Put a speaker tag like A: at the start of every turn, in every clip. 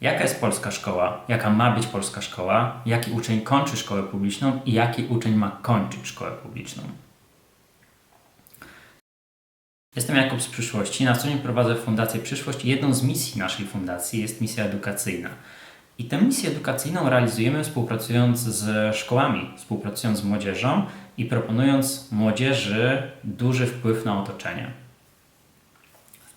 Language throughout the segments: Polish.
A: Jaka jest polska szkoła? Jaka ma być polska szkoła? Jaki uczeń kończy szkołę publiczną i jaki uczeń ma kończyć szkołę publiczną? Jestem Jakub z Przyszłości. Na co dzień prowadzę Fundację Przyszłość jedną z misji naszej fundacji jest misja edukacyjna. I tę misję edukacyjną realizujemy współpracując z szkołami, współpracując z młodzieżą i proponując młodzieży duży wpływ na otoczenie.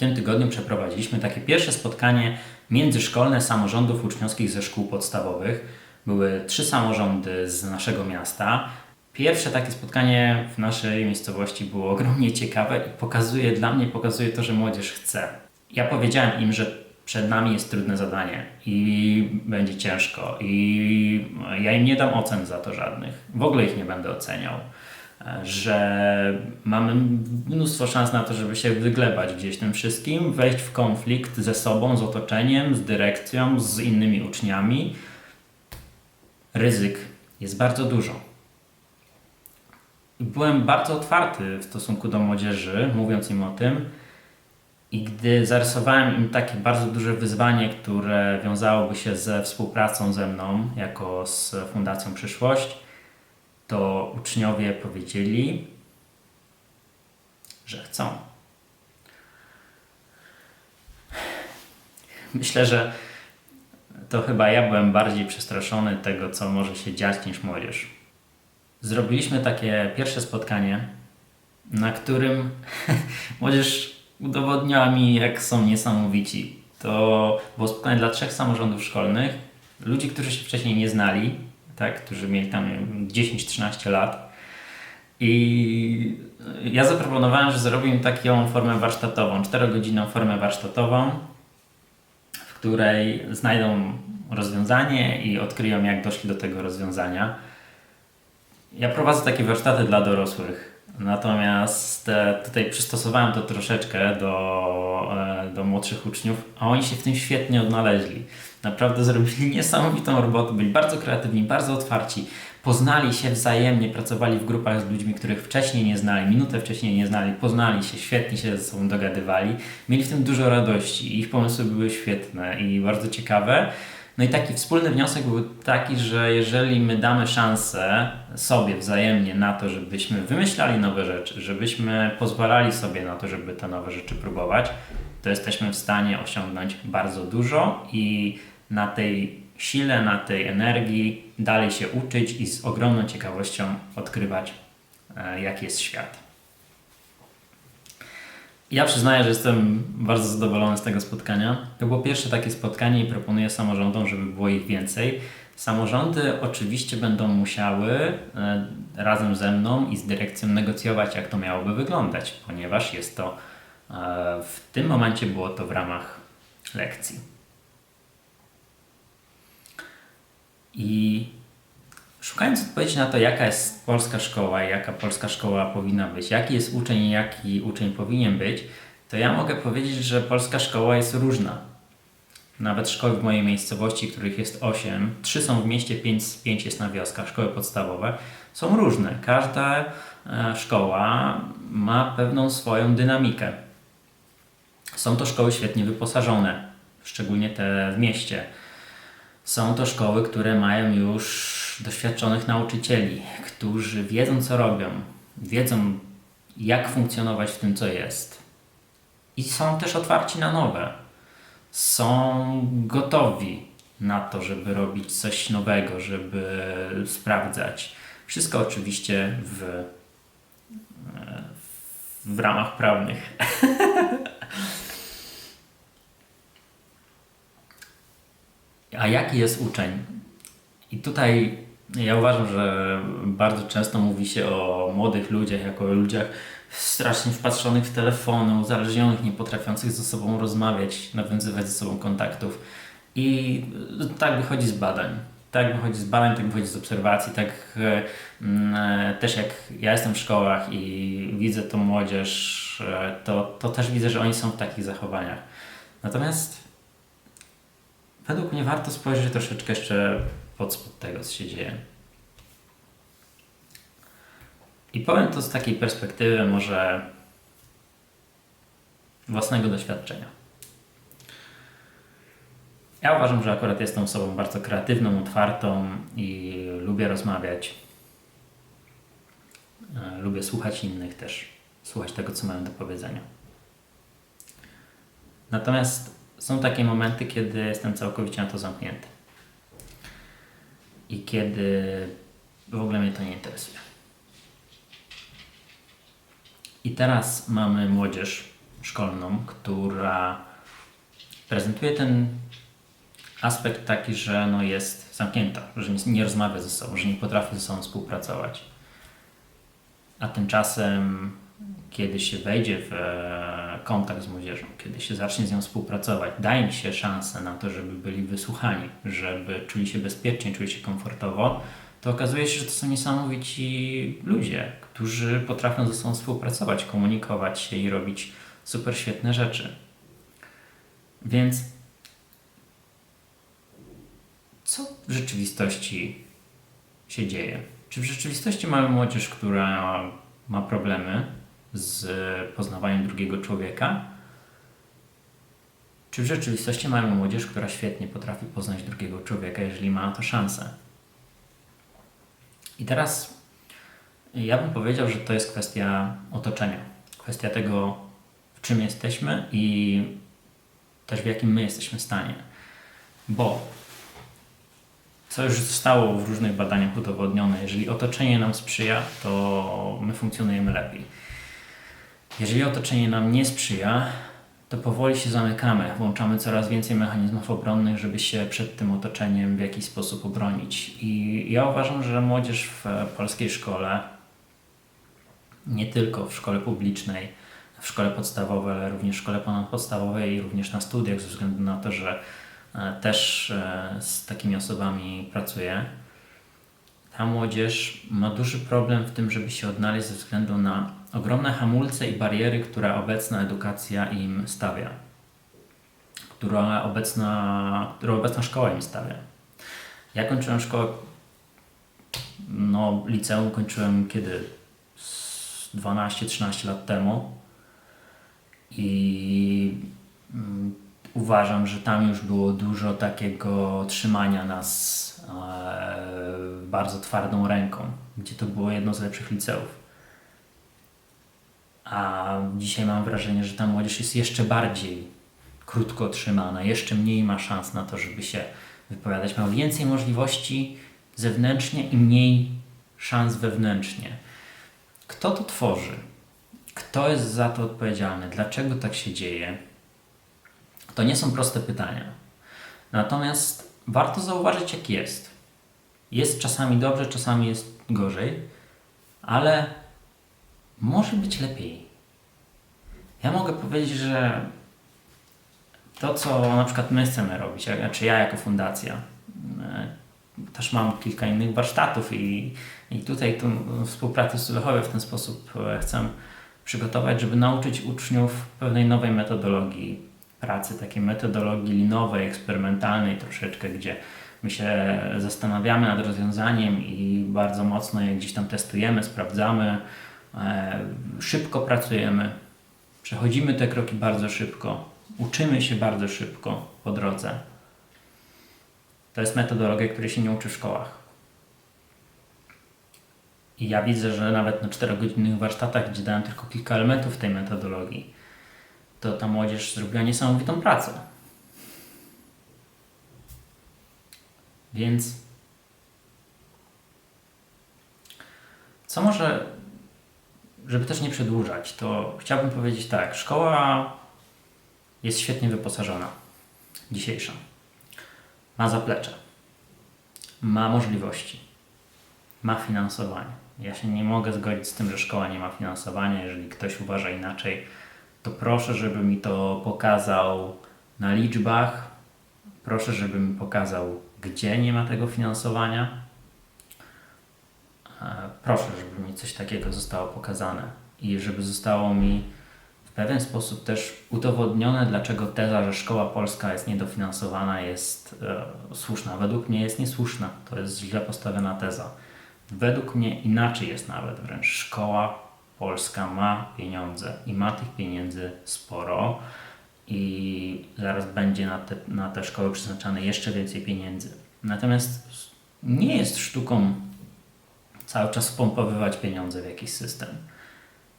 A: Tym tygodniu przeprowadziliśmy takie pierwsze spotkanie międzyszkolne samorządów uczniowskich ze szkół podstawowych. Były trzy samorządy z naszego miasta. Pierwsze takie spotkanie w naszej miejscowości było ogromnie ciekawe i pokazuje, dla mnie pokazuje to, że młodzież chce. Ja powiedziałem im, że przed nami jest trudne zadanie i będzie ciężko i ja im nie dam ocen za to żadnych. W ogóle ich nie będę oceniał. Że mamy mnóstwo szans na to, żeby się wyglebać gdzieś tym wszystkim, wejść w konflikt ze sobą, z otoczeniem, z dyrekcją, z innymi uczniami. Ryzyk jest bardzo dużo. Byłem bardzo otwarty w stosunku do młodzieży, mówiąc im o tym. I gdy zarysowałem im takie bardzo duże wyzwanie, które wiązałoby się ze współpracą ze mną, jako z Fundacją Przyszłość, to uczniowie powiedzieli, że chcą. Myślę, że to chyba ja byłem bardziej przestraszony tego, co może się dziać, niż młodzież. Zrobiliśmy takie pierwsze spotkanie, na którym młodzież udowodniła mi, jak są niesamowici. To było spotkanie dla trzech samorządów szkolnych, ludzi, którzy się wcześniej nie znali, tak, którzy mieli tam 10-13 lat. I ja zaproponowałem, że zrobię taką formę warsztatową, 4-godzinną formę warsztatową, w której znajdą rozwiązanie i odkryją, jak doszli do tego rozwiązania. Ja prowadzę takie warsztaty dla dorosłych, natomiast e, tutaj przystosowałem to troszeczkę do, e, do młodszych uczniów, a oni się w tym świetnie odnaleźli. Naprawdę zrobili niesamowitą robotę, byli bardzo kreatywni, bardzo otwarci, poznali się wzajemnie, pracowali w grupach z ludźmi, których wcześniej nie znali, minutę wcześniej nie znali, poznali się, świetnie się ze sobą dogadywali, mieli w tym dużo radości, ich pomysły były świetne i bardzo ciekawe. No i taki wspólny wniosek był taki, że jeżeli my damy szansę sobie wzajemnie na to, żebyśmy wymyślali nowe rzeczy, żebyśmy pozwalali sobie na to, żeby te nowe rzeczy próbować, to jesteśmy w stanie osiągnąć bardzo dużo i na tej sile, na tej energii dalej się uczyć i z ogromną ciekawością odkrywać, e, jaki jest świat. Ja przyznaję, że jestem bardzo zadowolony z tego spotkania. To było pierwsze takie spotkanie i proponuję samorządom, żeby było ich więcej. Samorządy oczywiście będą musiały e, razem ze mną i z dyrekcją negocjować, jak to miałoby wyglądać, ponieważ jest to e, w tym momencie było to w ramach lekcji. I szukając odpowiedzi na to, jaka jest polska szkoła jaka polska szkoła powinna być, jaki jest uczeń jaki uczeń powinien być, to ja mogę powiedzieć, że polska szkoła jest różna. Nawet szkoły w mojej miejscowości, których jest 8, 3 są w mieście, 5, 5 jest na wioskach, szkoły podstawowe, są różne. Każda e, szkoła ma pewną swoją dynamikę. Są to szkoły świetnie wyposażone, szczególnie te w mieście. Są to szkoły, które mają już doświadczonych nauczycieli, którzy wiedzą, co robią, wiedzą, jak funkcjonować w tym, co jest. I są też otwarci na nowe. Są gotowi na to, żeby robić coś nowego, żeby sprawdzać. Wszystko oczywiście w, w ramach prawnych. A jaki jest uczeń? I tutaj ja uważam, że bardzo często mówi się o młodych ludziach jako o ludziach strasznie wpatrzonych w telefony, uzależnionych, nie potrafiących ze sobą rozmawiać, nawiązywać ze sobą kontaktów. I tak wychodzi z badań. Tak wychodzi z badań, tak wychodzi z obserwacji, tak mm, też jak ja jestem w szkołach i widzę tą młodzież, e, to, to też widzę, że oni są w takich zachowaniach. Natomiast według mnie warto spojrzeć troszeczkę jeszcze pod spód tego, co się dzieje. I powiem to z takiej perspektywy może własnego doświadczenia. Ja uważam, że akurat jestem osobą bardzo kreatywną, otwartą i lubię rozmawiać. E, Lubię słuchać innych też, słuchać tego, co mają do powiedzenia. Natomiast są takie momenty, kiedy jestem całkowicie na to zamknięty. I kiedy w ogóle mnie to nie interesuje. I teraz mamy młodzież szkolną, która prezentuje ten aspekt taki, że no jest zamknięta, że nie, rozmawia ze sobą, że nie potrafi ze sobą współpracować. A tymczasem, kiedy się wejdzie w kontakt z młodzieżą, kiedy się zacznie z nią współpracować, daje mi się szansę na to, żeby byli wysłuchani, żeby czuli się bezpiecznie, czuli się komfortowo, to okazuje się, że to są niesamowici ludzie, którzy potrafią ze sobą współpracować, komunikować się i robić super świetne rzeczy. Więc co w rzeczywistości się dzieje? Czy w rzeczywistości mamy młodzież, która ma problemy z poznawaniem drugiego człowieka? Czy w rzeczywistości mamy młodzież, która świetnie potrafi poznać drugiego człowieka, jeżeli ma na to szansę? I teraz ja bym powiedział, że to jest kwestia otoczenia, kwestia tego, w czym jesteśmy i też w jakim my jesteśmy stanie. Bo co już zostało w różnych badaniach udowodnione, jeżeli otoczenie nam sprzyja, to my funkcjonujemy lepiej. Jeżeli otoczenie nam nie sprzyja, to powoli się zamykamy, włączamy coraz więcej mechanizmów obronnych, żeby się przed tym otoczeniem w jakiś sposób obronić. I ja uważam, że młodzież w polskiej szkole, nie tylko w szkole publicznej, w szkole podstawowej, ale również w szkole ponadpodstawowej i również na studiach, ze względu na to, że e, też e, z takimi osobami pracuję. Ta młodzież ma duży problem w tym, żeby się odnaleźć ze względu na ogromne hamulce i bariery, które obecna edukacja im stawia, która obecna, którą obecna szkoła im stawia. Ja kończyłem szkołę, no liceum kończyłem kiedy? 12-13 lat temu i mm, uważam, że tam już było dużo takiego trzymania nas e, bardzo twardą ręką, gdzie to było jedno z lepszych liceów. A dzisiaj mam wrażenie, że ta młodzież jest jeszcze bardziej krótko trzymana, jeszcze mniej ma szans na to, żeby się wypowiadać. Ma więcej możliwości zewnętrznie i mniej szans wewnętrznie. Kto to tworzy? Kto jest za to odpowiedzialny? Dlaczego tak się dzieje? To nie są proste pytania. Natomiast warto zauważyć, jak jest. Jest czasami dobrze, czasami jest gorzej, ale może być lepiej. Ja mogę powiedzieć, że to, co na przykład my chcemy robić, czy ja jako fundacja, e, też mam kilka innych warsztatów i, i tutaj tą współpracę z Sulechowie w ten sposób e, chcę przygotować, żeby nauczyć uczniów pewnej nowej metodologii pracy, takiej metodologii linowej, eksperymentalnej troszeczkę, gdzie my się zastanawiamy nad rozwiązaniem i bardzo mocno je gdzieś tam testujemy, sprawdzamy, szybko pracujemy, przechodzimy te kroki bardzo szybko, uczymy się bardzo szybko po drodze. To jest metodologia, której się nie uczy w szkołach. I ja widzę, że nawet na 4-godzinnych warsztatach, gdzie dałem tylko kilka elementów tej metodologii, to ta młodzież zrobiła niesamowitą pracę. Więc co może, żeby też nie przedłużać, to chciałbym powiedzieć tak, szkoła jest świetnie wyposażona, dzisiejsza. Ma zaplecze, ma możliwości, ma finansowanie. Ja się nie mogę zgodzić z tym, że szkoła nie ma finansowania. Jeżeli ktoś uważa inaczej, to proszę, żeby mi to pokazał na liczbach. Proszę, żeby mi pokazał, gdzie nie ma tego finansowania. E, proszę, żeby mi coś takiego zostało pokazane i żeby zostało mi w pewien sposób też udowodnione, dlaczego teza, że szkoła polska jest niedofinansowana, jest e, słuszna. Według mnie jest niesłuszna. To jest źle postawiona teza. Według mnie inaczej jest nawet wręcz. Szkoła polska ma pieniądze i ma tych pieniędzy sporo i zaraz będzie na te, na te szkoły przeznaczane jeszcze więcej pieniędzy. Natomiast nie jest sztuką cały czas wpompowywać pieniądze w jakiś system.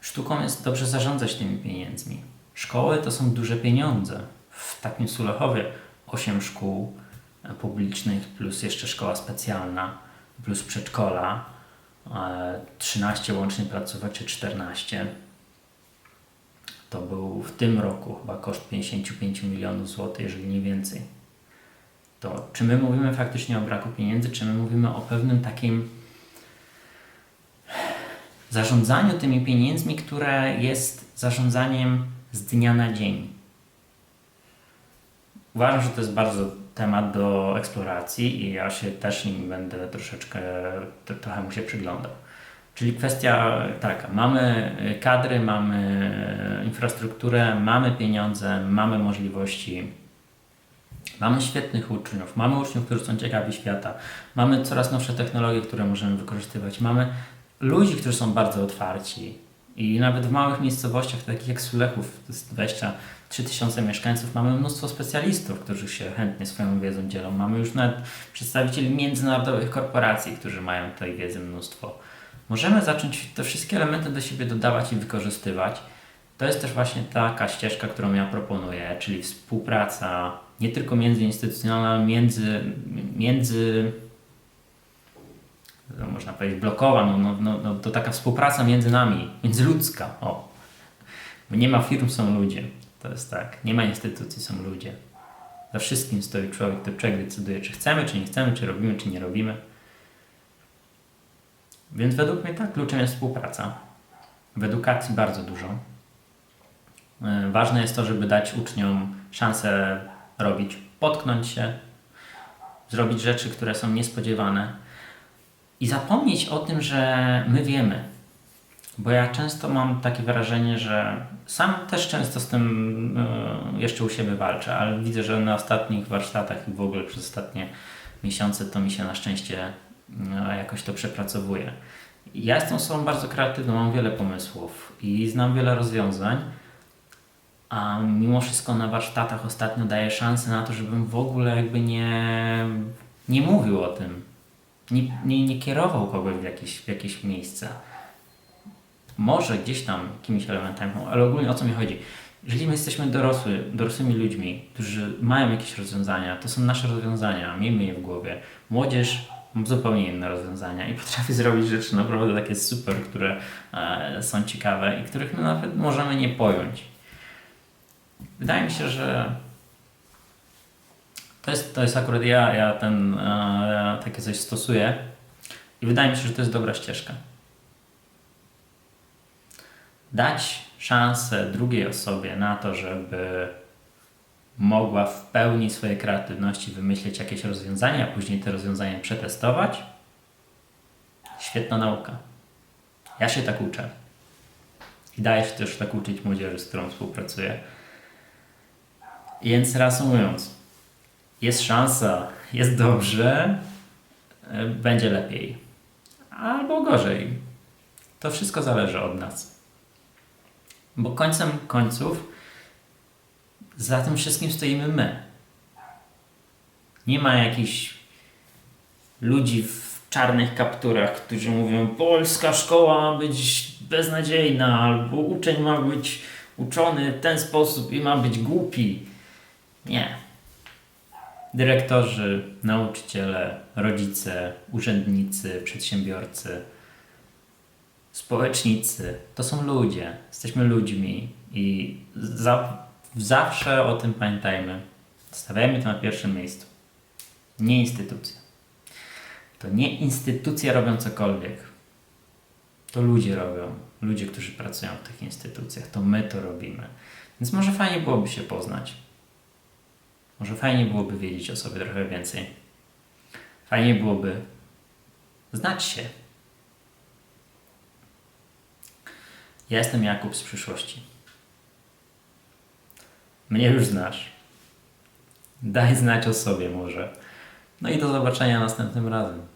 A: Sztuką jest dobrze zarządzać tymi pieniędzmi. Szkoły to są duże pieniądze. W takim Sulechowie 8 szkół e, publicznych plus jeszcze szkoła specjalna plus przedszkola, e, 13 łącznie placówek czy 14. To był w tym roku chyba koszt 55 milionów złotych, jeżeli nie więcej. To czy my mówimy faktycznie o braku pieniędzy, czy my mówimy o pewnym takim zarządzaniu tymi pieniędzmi, które jest zarządzaniem z dnia na dzień. Uważam, że to jest bardzo temat do eksploracji i ja się też nim będę troszeczkę, trochę mu się przyglądał. Czyli kwestia taka, mamy kadry, mamy infrastrukturę, mamy pieniądze, mamy możliwości, mamy świetnych uczniów, mamy uczniów, którzy są ciekawi świata, mamy coraz nowsze technologie, które możemy wykorzystywać, mamy ludzi, którzy są bardzo otwarci. I nawet w małych miejscowościach, takich jak Sulechów, to jest 23 tysiące mieszkańców, mamy mnóstwo specjalistów, którzy się chętnie swoją wiedzą dzielą. Mamy już nawet przedstawicieli międzynarodowych korporacji, którzy mają tej wiedzy mnóstwo. Możemy zacząć te wszystkie elementy do siebie dodawać i wykorzystywać. To jest też właśnie taka ścieżka, którą ja proponuję, czyli współpraca nie tylko międzyinstytucjonalna, ale między, między no, można powiedzieć, blokowa, no, no, no, no, to taka współpraca między nami, międzyludzka. O. Nie ma firm, są ludzie. To jest tak. Nie ma instytucji, są ludzie. Za wszystkim stoi człowiek, to człowiek decyduje, czy chcemy, czy nie chcemy, czy robimy, czy nie robimy. Więc według mnie tak, kluczem jest współpraca. W edukacji bardzo dużo. Yy, Ważne jest to, żeby dać uczniom szansę robić, potknąć się, zrobić rzeczy, które są niespodziewane i zapomnieć o tym, że my wiemy. Bo ja często mam takie wrażenie, że sam też często z tym y, jeszcze u siebie walczę, ale widzę, że na ostatnich warsztatach i w ogóle przez ostatnie miesiące to mi się na szczęście y, jakoś to przepracowuje. Ja jestem osobą bardzo kreatywną, mam wiele pomysłów i znam wiele rozwiązań, a mimo wszystko na warsztatach ostatnio daję szansę na to, żebym w ogóle jakby nie, nie mówił o tym nie, nie, nie kierował kogoś w jakieś, w jakieś miejsce. Może gdzieś tam jakimiś elementami, ale ogólnie o co mi chodzi? Jeżeli my jesteśmy dorosły, dorosłymi ludźmi, którzy mają jakieś rozwiązania, to są nasze rozwiązania, miejmy je w głowie. Młodzież ma zupełnie inne rozwiązania i potrafi zrobić rzeczy naprawdę takie super, które e, są ciekawe i których my nawet możemy nie pojąć. Wydaje mi się, że to jest, to jest akurat ja, ja ten, e, takie coś stosuję i wydaje mi się, że to jest dobra ścieżka. Dać szansę drugiej osobie na to, żeby mogła w pełni swojej kreatywności wymyślić jakieś rozwiązania, a później te rozwiązania przetestować. Świetna nauka. Ja się tak uczę. I daję się też tak uczyć młodzieży, z którą współpracuję. Więc reasumując, jest szansa, jest dobrze, e, będzie lepiej. Albo gorzej. To wszystko zależy od nas. Bo końcem końców za tym wszystkim stoimy my. Nie ma jakichś ludzi w czarnych kapturach, którzy mówią: Polska szkoła ma być beznadziejna, albo uczeń ma być uczony w ten sposób i ma być głupi. Dyrektorzy, nauczyciele, rodzice, urzędnicy, przedsiębiorcy, społecznicy to są ludzie. Jesteśmy ludźmi i za, zawsze o tym pamiętajmy. Stawiajmy to na pierwszym miejscu. Nie instytucja. To nie instytucje robią cokolwiek. To ludzie robią. Ludzie, którzy pracują w tych instytucjach. To my to robimy. Więc może fajnie byłoby się poznać. Może fajnie byłoby wiedzieć o sobie trochę więcej. Fajnie byłoby znać się. Ja jestem Jakub z przyszłości. Mnie już znasz. Daj znać o sobie może. No i do zobaczenia następnym razem.